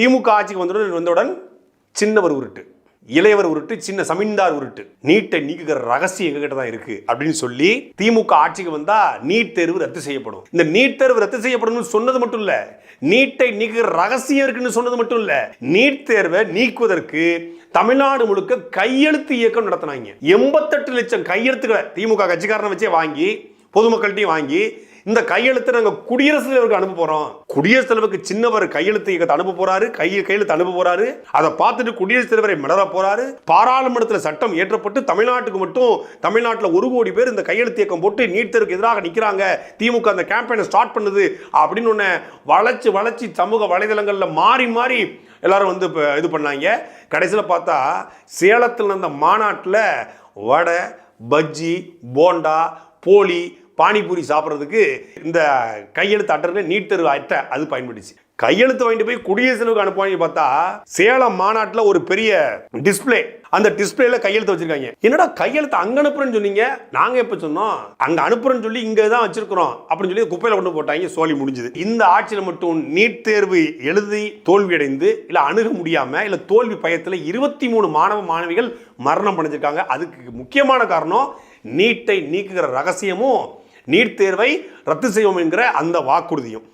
திமுக ஆட்சிக்கு வந்தவுடன் வந்தவுடன் சின்னவர் உருட்டு இளையவர் உருட்டு சின்ன சமீன்தார் உருட்டு. நீட்டை நீக்குகிற ரகசியம் எங்ககிட்ட தான் இருக்கு அப்படின்னு சொல்லி திமுக ஆட்சிக்கு வந்தா நீட் தேர்வு ரத்து செய்யப்படும். இந்த நீட் தேர்வு ரத்து செய்யப்படும் சொன்னது மட்டும் இல்ல நீட்டை நீக்குகிற ரகசியம் இருக்குன்னு சொன்னது மட்டும் இல்ல நீட் தேர்வை நீக்குவதற்கு தமிழ்நாடு முழுக்க கையெழுத்து இயக்கம் நடத்தினாங்க. எண்பத்தெட்டு லட்சம் கையெழுத்துக்களை திமுக கட்சிக்காரனை வச்சே வாங்கி பொதுமக்கள்கிட்டையும் வாங்கி இந்த கையெழுத்தை நாங்கள் குடியரசுத் தலைவருக்கு அனுப்ப போறோம். குடியரசுத் தலைவருக்கு சின்னவர் கையெழுத்து இயக்கத்தை அனுப்ப போறாரு கையில் கையெழுத்து அனுப்ப போறாரு. அதை பார்த்துட்டு குடியரசுத் தலைவரை மிளற போறாரு. பாராளுமன்றத்தில் சட்டம் ஏற்றப்பட்டு தமிழ்நாட்டுக்கு மட்டும் தமிழ்நாட்டில் ஒரு கோடி பேர் இந்த கையெழுத்து இயக்கம் போட்டு நீட் தேர்வுக்கு எதிராக நிற்கிறாங்க திமுக அந்த கேம்பெயினை ஸ்டார்ட் பண்ணுது அப்படின்னு ஒன்று வளைச்சு வளைச்சு சமூக வலைதளங்களில் மாறி மாறி எல்லாரும் வந்து இப்போ இது பண்ணாங்க. கடைசியில் பார்த்தா சேலத்தில் நடந்த மாநாட்டில் வடை பஜ்ஜி போண்டா போலி பானிபூரி சாப்பிட்றதுக்கு இந்த கையெழுத்து அட்டை நீட் தேர்வு அட்டை அது பயன்படுச்சு கையெழுத்து வாங்கிட்டு போய் குடியரசுக்கு தலைவருக்கு அனுப்புவாங்க பார்த்தா சேலம் மாநாட்டில் ஒரு பெரிய டிஸ்ப்ளே அந்த டிஸ்பிளேல கையெழுத்து வச்சிருக்காங்க. என்னடா கையெழுத்து அங்க அனுப்புறேன்னு சொன்னீங்க? நாங்க எப்ப சொன்னோம்? அங்க அனுப்புறேன்னு சொல்லி இங்க தான் வச்சிருக்கிறோம். அப்படின்னு சொல்லி குப்பையில கொண்டு போட்டாங்க சோழி முடிஞ்சது. இந்த ஆட்சியில் மட்டும் நீட் தேர்வு எழுதி தோல்வி அடைந்து இல்ல அணுக முடியாம இல்ல தோல்வி பயத்துல இருபத்தி மூணு மாணவ மாணவிகள் மரணம் பண்ணிச்சிருக்காங்க அதுக்கு முக்கியமான காரணம் நீட்டை நீக்குகிற ரகசியமும் நீட் தேர்வை ரத்து செய்வோம் என்கிற அந்த வாக்குறுதியும்.